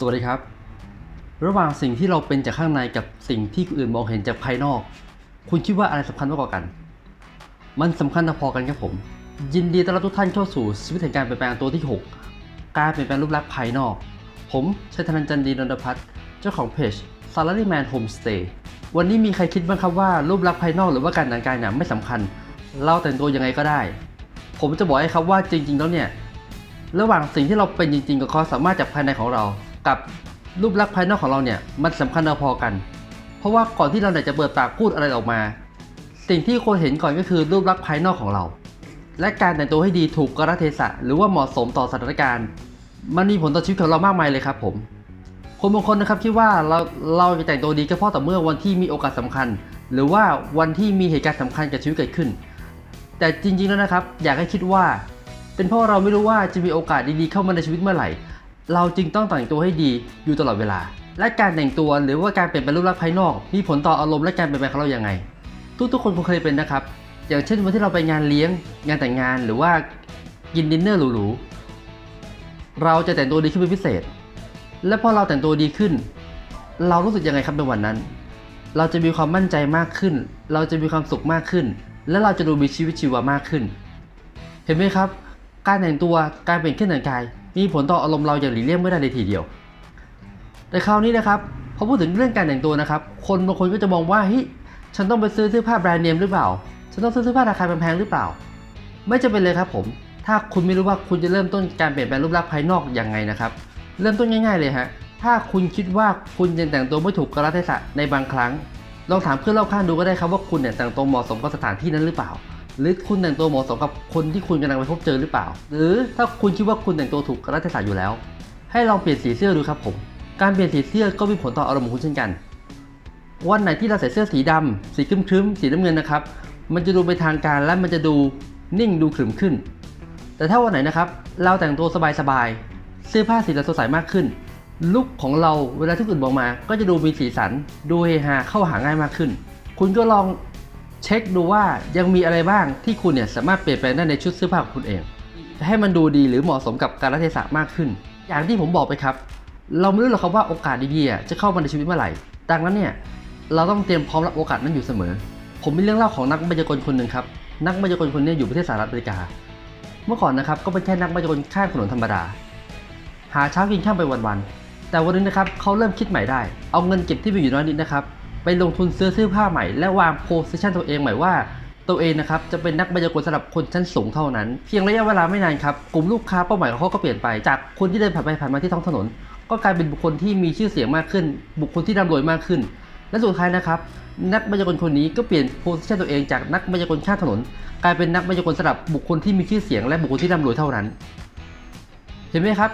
สวัสดีครับ ระหว่างสิ่งที่เราเป็นจากข้างในกับสิ่งที่คนอื่นมองเห็นจากภายนอก คุณคิดว่าอะไรสำคัญมากกว่ากัน มันสำคัญพอกันครับผม ยินดีต้อนรับทุกท่านเข้าสู่ชีวิตแห่งการเปลี่ยนแปลงตัวที่ 6 การเปลี่ยนแปลงรูปลักษณ์ภายนอก ผมชัยธนันจันดีนนทพัฒน์เจ้าของเพจ Salaryman Homestay วันนี้มีใครคิดบ้างครับว่ารูปลักษณ์ภายนอกหรือว่าการแต่งกายเนี่ยไม่สำคัญ เราแต่งตัวยังไงก็ได้ ผมจะบอกให้ครับว่าจริง ๆ แล้วเนี่ยระหว่างสิ่งที่เราเป็นจริง ๆ กับความสามารถจากภายในของเรา กับรูปลักษณ์ภายนอกของเราเนี่ยมันสำคัญพอกัน เพราะว่าก่อนที่เราจะเปิดปากพูดอะไรออกมา สิ่งที่คนเห็นก่อนก็คือรูปลักษณ์ภายนอกของเรา และการแต่งตัวให้ดีถูกกาเทศะหรือว่าเหมาะสมต่อสถานการณ์ มันมีผลต่อชีวิตของเรามากมายเลยครับผมคนบางคนนะครับคิดว่าเราเราจะแต่งตัวดีก็เพราะแต่เมื่อวันที่มีโอกาสสำคัญ หรือว่าวันที่มีเหตุการณ์สำคัญกับชีวิตเกิดขึ้น แต่จริงๆแล้วนะครับ อยากให้คิดว่า เป็นเพราะเราไม่รู้ว่าจะมีโอกาสดีๆเข้ามาในชีวิตเมื่อไหร่ เราจึงต้องแต่งตัวให้ดีอยู่ตลอดเวลา และการแต่งตัวหรือว่าการเปลี่ยนแปลงรูปลักษณ์ภายนอก มีผลต่ออารมณ์และการเปลี่ยนแปลงของเราอย่างไง ทุกๆคนคงเคยเป็นนะครับ อย่างเช่นวันที่เราไปงานเลี้ยง งานแต่งงานหรือว่ากินดินเนอร์หรูๆเราจะแต่งตัวดีขึ้นเป็นพิเศษ และพอเราแต่งตัวดีขึ้น เรารู้สึกยังไงครับในวันนั้น เราจะมีความมั่นใจมากขึ้น เราจะมีความสุขมากขึ้น และเราจะดูมีชีวิตชีวามากขึ้น เห็นไหมครับ การแต่งตัวการเปลี่ยนเครื่องแต่งกาย มีผลต่ออารมณ์เราอย่างหลีเลี่ยงไม่ได้เลยทีเดียว แต่คราวนี้นะครับพอพูดถึงเรื่องการแต่งตัวนะครับ คนบางคนก็จะมองว่าเฮ้ยฉันต้องไปซื้อเสื้อผ้าแบรนด์เนมหรือเปล่า ฉันต้องซื้อเสื้อผ้าราคาแพงๆหรือเปล่า ไม่จำเป็นเลยครับผม ถ้าคุณไม่รู้ว่าคุณจะเริ่มต้นการเปลี่ยนแปลงรูปลักษณ์ภายนอกยังไงนะครับ เริ่มต้นง่าย ๆเลยฮะ ถ้าคุณคิดว่าคุณยังแต่งตัวไม่ถูกกาลเทศะในบางครั้ง ลองถามเพื่อนรอบข้างดูก็ได้ครับว่าคุณเนี่ยแต่งตัวเหมาะสมกับสถานที่นั้นหรือเปล่า หรือคุณแต่งตัวเหมาะสมกับคนที่คุณกำลังไปพบเจอหรือเปล่า หรือถ้าคุณคิดว่าคุณแต่งตัวถูกกาลเทศอยู่แล้ว ให้ลองเปลี่ยนสีเสื้อดูครับผมการเปลี่ยนสีเสื้อก็มีผลต่ออารมณ์ของคุณเช่นกัน วันไหนที่เราใส่เสื้อสีดำสีครึ้มๆสีน้ำเงินนะครับ มันจะดูไปทางการและมันจะดูนิ่งดูขรึมขึ้น แต่ถ้าวันไหนนะครับเราแต่งตัวสบายๆเสื้อผ้าสีสันสดใสมากขึ้นลุคของเราเวลาที่คนอื่นมองมา ก็จะดูมีสีสัน ดูเฮฮาเข้าหาง่ายมากขึ้น คุณก็ลอง เช็คดูว่ายังมีอะไรบ้างที่คุณเนี่ยสามารถเปลี่ยนแปลงได้ในชุดเสื้อผ้าของคุณเอง ให้มันดูดีหรือเหมาะสมกับกาลเทศะมากขึ้น อย่างที่ผมบอกไปครับ เราไม่รู้หรอกครับว่าโอกาสดีๆอะจะเข้ามาในชีวิตเมื่อไหร่ ดังนั้นเนี่ยเราต้องเตรียมพร้อมรับโอกาสนั้นอยู่เสมอ ผมมีเรื่องเล่าของนักมายากลคนหนึ่งครับนักมายากลคนนี้อยู่ประเทศสหรัฐอเมริกา เมื่อก่อนนะครับก็เป็นแค่นักมายากลข้ามถนนธรรมดา หาเช้ากินข้ามไปวันๆแต่วันนี้นะครับเขาเริ่มคิดใหม่ได้ เอาเงินเก็บที่มีอยู่น้อยนิดนะครับ ไปลงทุนซื้อเสื้อผ้าใหม่ และวางโพสชั่นตัวเองใหม่ว่า ตัวเองนะครับจะเป็นนักมายากลสำหรับคนชั้นสูงเท่านั้น เพียงระยะเวลาไม่นานครับกลุ่มลูกค้าเป้าหมายของเขาก็เปลี่ยนไปจากคนที่เดินผ่านไปผ่านมาที่ท้องถนน ก็กลายเป็นบุคคลที่มีชื่อเสียงมากขึ้น บุคคลที่ร่ำรวยมากขึ้น และสุดท้ายนะครับนักมายากลคนนี้ก็เปลี่ยนโพสชั่นตัวเองจากนักมายากลข้ามถนน กลายเป็นนักมายากลสำหรับบุคคลที่มีชื่อเสียงและบุคคลที่ร่ำรวยเท่านั้น เห็นไหมครับ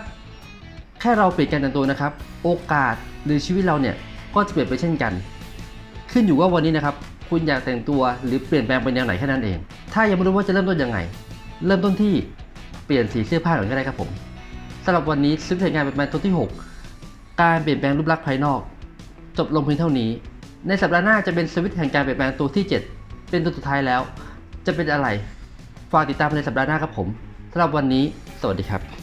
แค่เราเปลี่ยนการแต่งตัวนะครับ โอกาสหรือชีวิตเราเนี่ยก็จะเปลี่ยนไปเช่นกัน ขึ้นอยู่ว่าวันนี้นะครับคุณอยากแต่งตัวหรือเปลี่ยนแปลงไปแนวไหนแค่นั้นเอง ถ้ายังไม่รู้ว่าจะเริ่มต้นยังไง เริ่มต้นที่เปลี่ยนสีเสื้อผ้าก่อนก็ได้ครับผมสำหรับวันนี้ซึ่งผลงานเป็นแปลงตัวที่ 6 การเปลี่ยนแปลงรูปลักษณ์ภายนอก จบลงเพียงเท่านี้ ในสัปดาห์หน้าจะเป็นสวิตช์แห่งการเปลี่ยนแปลงตัวที่ 7 เป็นตัวสุดท้ายแล้ว จะเป็นอะไร ฝากติดตามในสัปดาห์หน้าครับผมสำหรับวันนี้ สวัสดีครับ